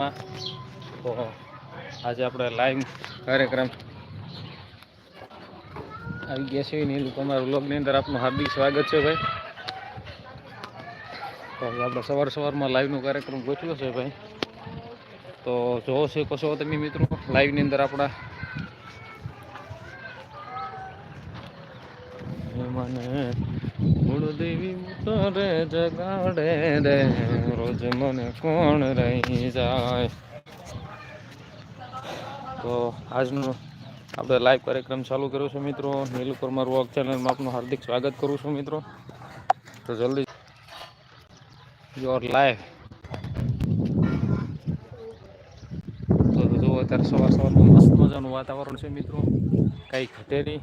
તો આજે આપણે લાઈવ કાર્યક્રમ આવી ગયા છે નીલ, તમારા વ્લોગની અંદર આપનું હાર્દિક સ્વાગત છે ભાઈ. તો આપણે સવાર સવારમાં લાઈવનો કાર્યક્રમ ગોઠવ્યો છે ભાઈ. તો જોવો છે કશો તમે મિત્રો લાઈવની અંદર આપણા મને કુળદેવી તારે જગાડે રે, રોજ મને કોણ રહી જાય? તો આજનો આપણે લાઈવ કાર્યક્રમ ચાલુ કર્યો છે મિત્રો. નીલુ પરમાર વોક ચેનલમાં આપનું હાર્દિક સ્વાગત કરું છું મિત્રો. તો જલ્દી યોર લાઈવ તો જુઓ અત્યારે સવાર સવારમાં મસ્ત મજાનું વાતાવરણ છે મિત્રો. કાંઈ ઘટે નહીં.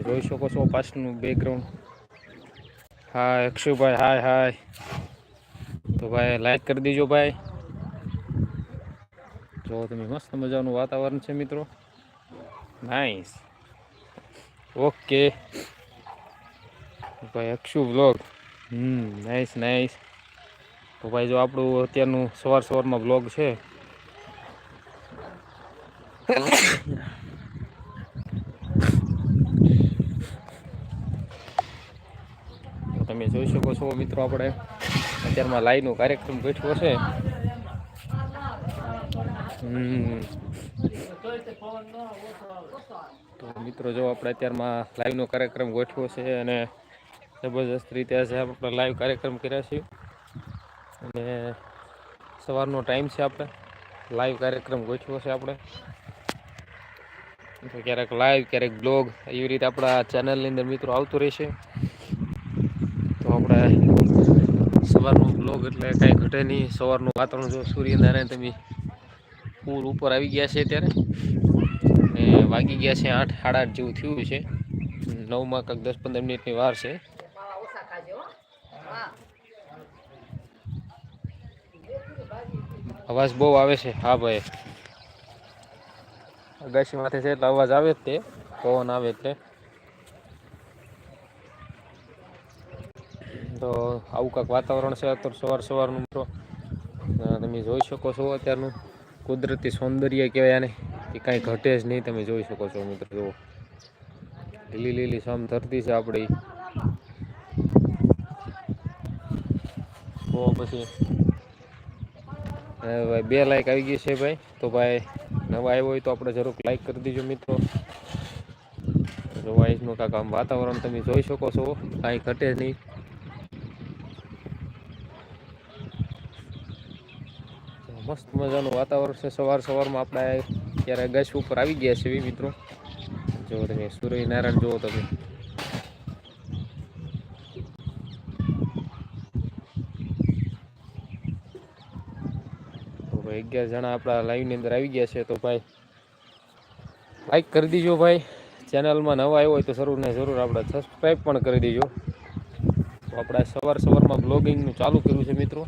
તમે જોઈ શકો છો પાછળનું બેકગ્રાઉન્ડ હા અક્ષુભાઈ હાય હાય તો ભાઈ લાઈક કરી દીજો ભાઈ. જો તમે મસ્ત મજાનું વાતાવરણ છે મિત્રો. નાઈસ ઓકે ભાઈ, અક્ષુ બ્લોગ હમ નાઈસ નાઈસ તો ભાઈ, જો આપણું અત્યારનું સવાર સવારમાં બ્લોગ છે તો તમે જોઈ શકો છો મિત્રો આપણે. અત્યારમાં લાઈવનો કાર્યક્રમ ગોઠવો છે. તો મિત્રો જો આપણે અત્યારમાં લાઈવનો કાર્યક્રમ ગોઠવો છે અને જબરજસ્ત રીતે આજે આપણે લાઈવ કાર્યક્રમ કર્યા છે અને સવારનો ટાઈમ છે આપણે. લાઈવ કાર્યક્રમ ગોઠવો છે આપણે. ક્યારેક લાઈવ, ક્યારેક બ્લોગ, એવી રીતે આપણા ચેનલની અંદર મિત્રો આવતું રહેશે તો આપણે સવારનું બ્લોગ એટલે કાંઈ ઘટે નહીં. સવારનું વાતાવરણ જો સૂર્યનારાયણ તમે પૂર ઉપર આવી ગયા છે ત્યારે ને વાગી ગયા છે આઠ, સાડા આઠ જેવું થયું છે. નવમાં કંઈક દસ પંદર મિનિટની વાર છે. અવાજ બહુ આવે છે. હા ભાઈ. અગાસી માથે છે એટલે અવાજ આવે જ તે. પવન આવે એટલે તો આવું કાંક વાતાવરણ છે, અત્યારે સવાર સવારનું મિત્રો. તમે જોઈ શકો છો અત્યારનું કુદરતી સૌંદર્ય કહેવાય આને. એ કાંઈ ઘટે જ નહીં, તમે જોઈ શકો છો મિત્રો, જુઓ. લીલી લીલી સામ ધરતી છે આપણી. તો પછી. ભાઈ બે લાઈક આવી ગઈ છે ભાઈ. તો ભાઈ નવા આવ્યો હોય તો આપણે જરૂર લાઈક કરી દીજો મિત્રો. વાઇસનું કાંક આમ વાતાવરણ તમે જોઈ શકો છો. કાંઈ ઘટે જ નહીં. મસ્ત મજાનું વાતાવરણ છે. સવાર સવારમાં આપણે અત્યારે ગસ ઉપર આવી ગયા છે મિત્રો. જો તમે સૂર્યનારાયણ જુઓ તમે. અગિયાર જણા આપણા લાઈવની અંદર આવી ગયા છે તો ભાઈ લાઈક કરી દીજો ભાઈ. ચેનલમાં નવા આવ્યો હોય તો જરૂર ને જરૂર આપણે સબસ્ક્રાઈબ પણ કરી દીજો. તો આપણે સવાર સવારમાં બ્લોગિંગનું ચાલુ કર્યું છે મિત્રો.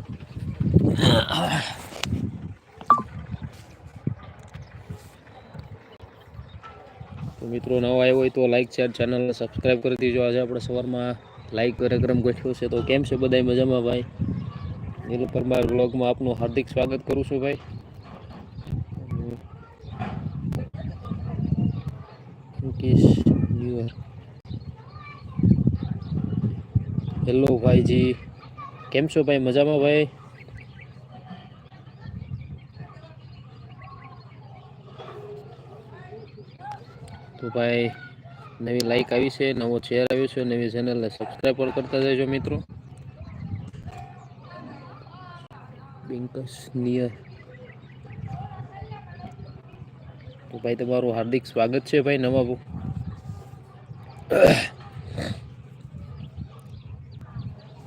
તો મિત્રો નવા આવ્યો હોય તો લાઈક શેર ચેનલને સબસ્ક્રાઈબ કરી દીજો. આજે આપણે સવારમાં લાઈક કાર્યક્રમ ગોઠવ્યો છે. તો કેમ છે બધાય મજામાં ભાઈ? નીલ પરમાર બ્લોગમાં આપનું હાર્દિક સ્વાગત કરું છું ભાઈ. હેલો ભાઈજી. કેમ છો ભાઈ? મજામાં ભાઈ? તો ભાઈ, નવી લાઇક આવી છે, નવો શેર આવ્યો છે, નવી ચેનલને સબસ્ક્રાઈબ પણ કરતા જજો મિત્રો. બિંકસ નિયર તો ભાઈ, તમારું હાર્દિક સ્વાગત છે ભાઈ નવા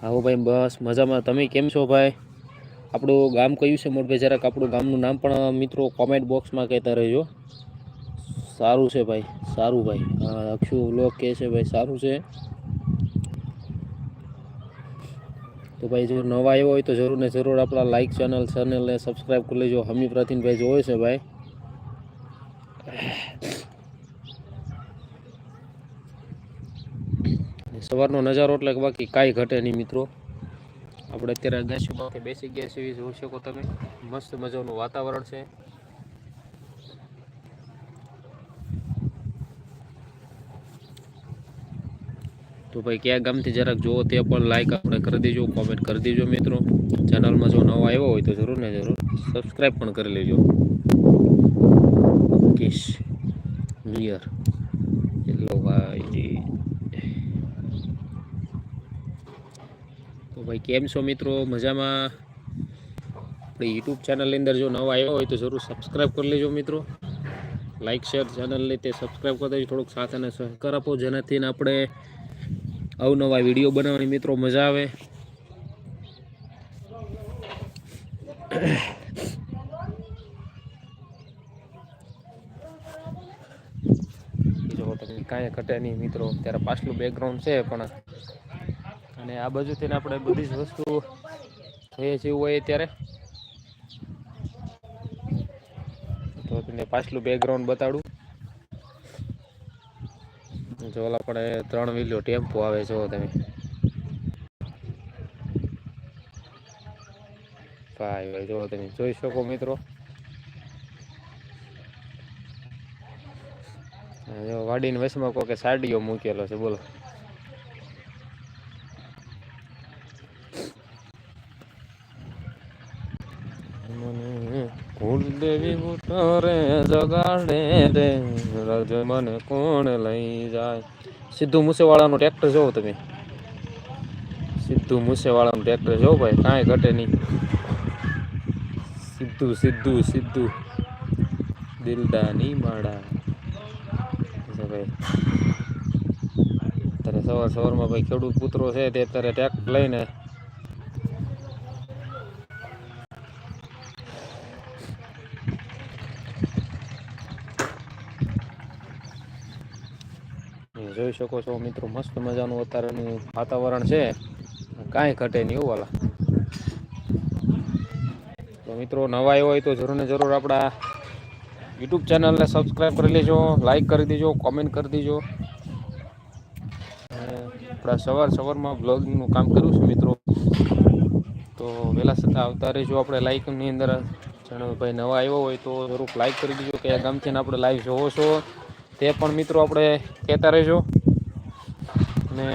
આવો ભાઈ, બસ મજામાં. તમે કેમ છો ભાઈ? આપણું ગામ કયું છે? મોટભાઈ જરાક આપણું ગામનું નામ પણ મિત્રો કોમેન્ટ બોક્સમાં કહેતા રહેજો. સારું છે ભાઈ, સારું ભાઈ. અક્ષુ વ્લોગ કહે છે ભાઈ, સારું છે. તો ભાઈ જો નવા આવ્યો હોય તો જરૂર ને જરૂર આપણા લાઈક ચેનલ ચેનલને સબસ્ક્રાઈબ કરી લેજો. હમી પ્રતિનભાઈ જોવે છે ભાઈ. સવારનો નજારો એટલે કે બાકી કાંઈ ઘટે નહીં મિત્રો. આપણે અત્યારે ગાંસી પાસે બેસી ગયા છીએ. જોઈ શકો તમે. મસ્ત મજાનું વાતાવરણ છે. તો ભાઈ ક્યાં ગામથી જરાક જુઓ તે પણ લાઈક આપણે કરી દેજો કોમેન્ટ કરી દેજો મિત્રો. ચેનલમાં જો નવા આવ્યો હોય તો જરૂર ને જરૂર સબસ્ક્રાઈબ પણ કરી લેજો. કેશ ક્લિયર એટલો ભાઈ તો ભાઈ કેમ છો મિત્રો? મજામાં? આપણી યુટ્યુબ ચેનલની અંદર જો નવા આવ્યો હોય તો જરૂર સબસ્ક્રાઈબ કરી લેજો મિત્રો. લાઈક શેર ચેનલને તે સબસ્ક્રાઈબ કરી દેજો. થોડુંક સાથ અને સહકાર આપો, જેનાથી આપણે અવનવા વીડિયો બનાવવાની મિત્રો મજા આવે. જો તમે કાંઈ ઘટે નહીં મિત્રો ત્યારે પાછલું બેકગ્રાઉન્ડ છે પણ. અને આ બાજુથી આપણે બધી જ વસ્તુ જોઈએ જેવું હોય ત્યારે તો તમને પાછલું બેકગ્રાઉન્ડ બતાડું. જો ઓલા પણ ત્રણ વિલો ટેમ્પો આવે છો તમે. ભાઈ ભાઈ જો તમે, જોઈ શકો મિત્રો. વાડીની વચમાં કોઈ સાડીઓ મૂકેલો છે, બોલો. કુળદેવી રે જગાડે રે, રજ મને કોણ લઈ જાય? સિદ્ધુ મૂસેવાળાનું ટ્રેક્ટર જોવો તમે. સિદ્ધુ મૂસેવાળાનું ટ્રેક્ટર જોવો ભાઈ, કાંઈ ઘટે નહીં. સિદ્ધુ સિદ્ધુ સિદ્ધુ. દિલદાની છે ભાઈ. અત્યારે સવાર સવારમાં ભાઈ ખેડૂત પુત્રો છે તે અત્યારે ટ્રેક્ટર લઈને જોઈ શકો છો મિત્રો, મસ્ત મજાનું અત્યારનું વાતાવરણ છે. કાંઈ ઘટે નહીં એવું વાલા. તો મિત્રો નવા હોય તો જરૂર ને જરૂર આપણા યુટ્યુબ ચેનલને સબસ્ક્રાઈબ કરી લેજો લાઈક કરી દેજો કોમેન્ટ કરી દેજો. આપણા સવાર સવારમાં બ્લોગિંગનું કામ કર્યું છે મિત્રો. તો વહેલા છતાં આવતા રહેજો, આપણે લાઈકની અંદર. જાણે ભાઈ નવા આવ્યો હોય તો જરૂર લાઈક કરી દેજો કયા ગામથી આપણે લાઈવ જોવો છો. તે પણ મિત્રો આપણે કહેતા રહેજો. ને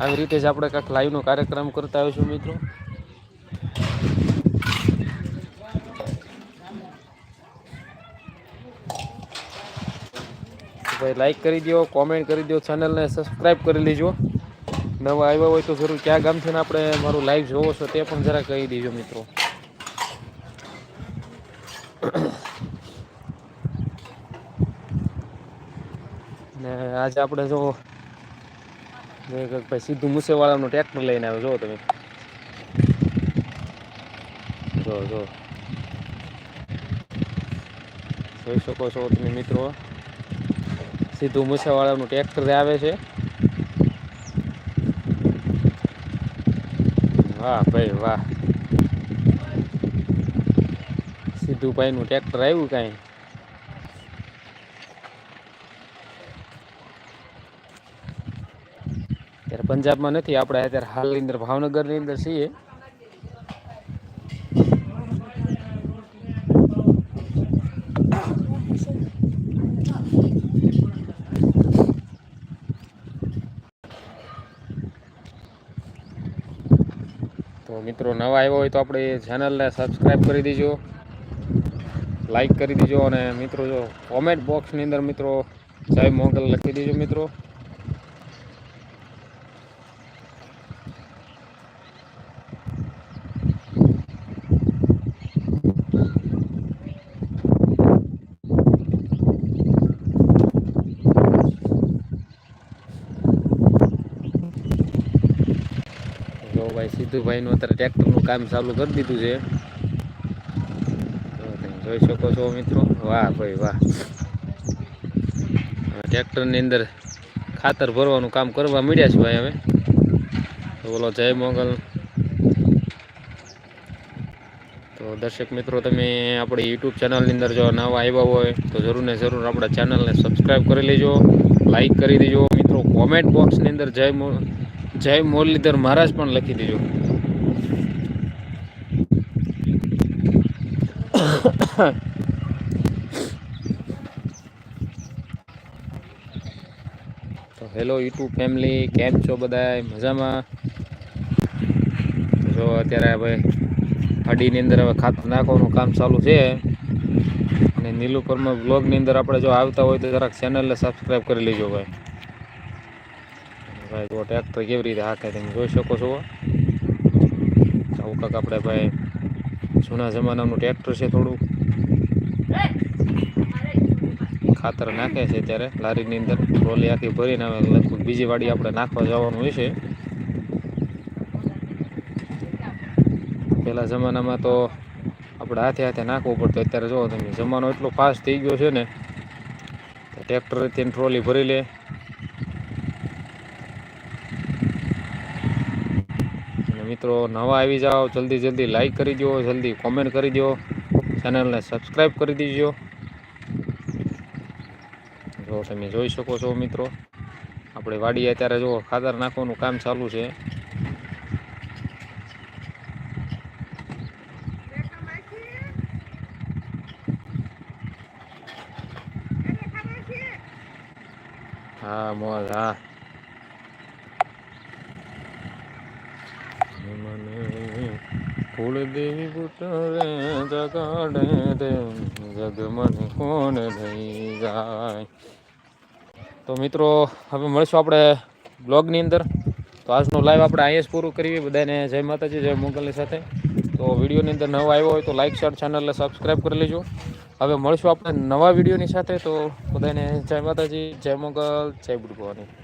આવી રીતે જ આપણે કાંઈક લાઈવનો કાર્યક્રમ કરતા હોઈશું મિત્રો. ભાઈ લાઈક કરી દો કોમેન્ટ કરી દો ચેનલને સબસ્ક્રાઈબ કરી લેજો. નવા આવ્યા હોય તો જરૂર ક્યાં ગામથી આપણે મારું લાઈવ જોવો છો તે પણ જરા કહી દેજો મિત્રો ને આજે આપણે જો ભાઈ સીધું મૂસેવાળાનું ટ્રેક્ટર લઈને આવ્યો. જો તમે. જો જો. જોઈ શકો છો તમે મિત્રો. સીધું મૂસેવાળાનું ટ્રેક્ટર આવે છે. વાહ ભાઈ, વાહ. સીધું ભાઈનું ટ્રેક્ટર આવ્યું કાંઈ? ત્યારે પંજાબમાં નથી, આપણે અત્યારે હાલની અંદર ભાવનગરની અંદર છીએ. તો મિત્રો, નવા આવ્યો હોય તો આપણે ચેનલને સબસ્ક્રાઈબ કરી દેજો લાઈક કરી દેજો અને મિત્રો, જો કોમેન્ટ બોક્સની અંદર મિત્રો, જય મોગલ લખી દેજો મિત્રો જો ભાઈ, સિદ્ધુભાઈનું અત્યારે ટ્રેક્ટરનું કામ ચાલુ કરી દીધું છે. તો તમે જોઈ શકો છો મિત્રો. વાહ ભાઈ, વાહ. ટ્રેક્ટરની અંદર ખાતર ભરવાનું કામ કરવા મળ્યા છે ભાઈ તો બોલો, જય મોગલ. તો દર્શક મિત્રો, તમે આપણી યુટ્યુબ ચેનલની અંદર જો નવા આવ્યા હોય, તો જરૂર ને જરૂર આપણા ચેનલને સબસ્ક્રાઈબ કરી લેજો. લાઈક કરી દેજો. મિત્રો કોમેન્ટ બોક્સની અંદર જય જય મુરલીધર મહારાજ પણ લખી દેજો તો હેલો યુટ્યુબ ફેમિલી, કેમ છો બધા મજામાં? જો અત્યારે ભાઈ હડીની અંદર હવે ખાતર નાખવાનું કામ ચાલુ છે. અને નીલુપરમાં બ્લોગની અંદર આપણે જો આવતા હોય તો જરાક ચેનલને સબસ્ક્રાઈબ કરી લેજો ભાઈ. ભાઈ જો ટ્રેક્ટર કેવી રીતે હાકે તમે જોઈ શકો છો. આવું કાંક આપણે ભાઈ જૂના જમાનાનું ટ્રેક્ટર છે થોડું ખાતર નાખે છે ત્યારે લારીની અંદર, ટ્રોલી આખી ભરીને હવે લગભગ બીજી વાડી આપણે નાખવા જવાનું હોય છે. પહેલા જમાનામાં તો આપણે હાથે હાથે નાખવું પડતું, અત્યારે જો તમે, જમાનો એટલો ફાસ્ટ થઈ ગયો છે ને. ટ્રેક્ટરથી ટ્રોલી ભરી લે અને મિત્રો, નવા આવી જાઓ, જલ્દી જલ્દી લાઇક કરી દો, જલ્દી કોમેન્ટ કરી દો. ચેનલને સબસ્ક્રાઈબ કરી દીજો. જો તમે જોઈ શકો છો મિત્રો, આપણે વાડી અત્યારે જો ખાતર નાખવાનું કામ ચાલુ છે. હા, મોજ, હા મને કુળદેવી પુત્ર જગાડે તે જગ કોણ લઈ જાય. તો મિત્રો, હવે મળશું આપણે બ્લોગની અંદર. તો આજનું લાઈવ આપણે જ પૂરું કરીએ. બધાને જય માતાજી, જય મોગલની સાથે. તો વિડીયોની અંદર નવા આવ્યો હોય તો લાઇક શેર ચેનલને સબસ્ક્રાઈબ કરી લેજો. હવે મળશું આપણે નવા વિડીયોની સાથે. તો બધાને જય માતાજી, જય મોગલ, જય બુડભવાની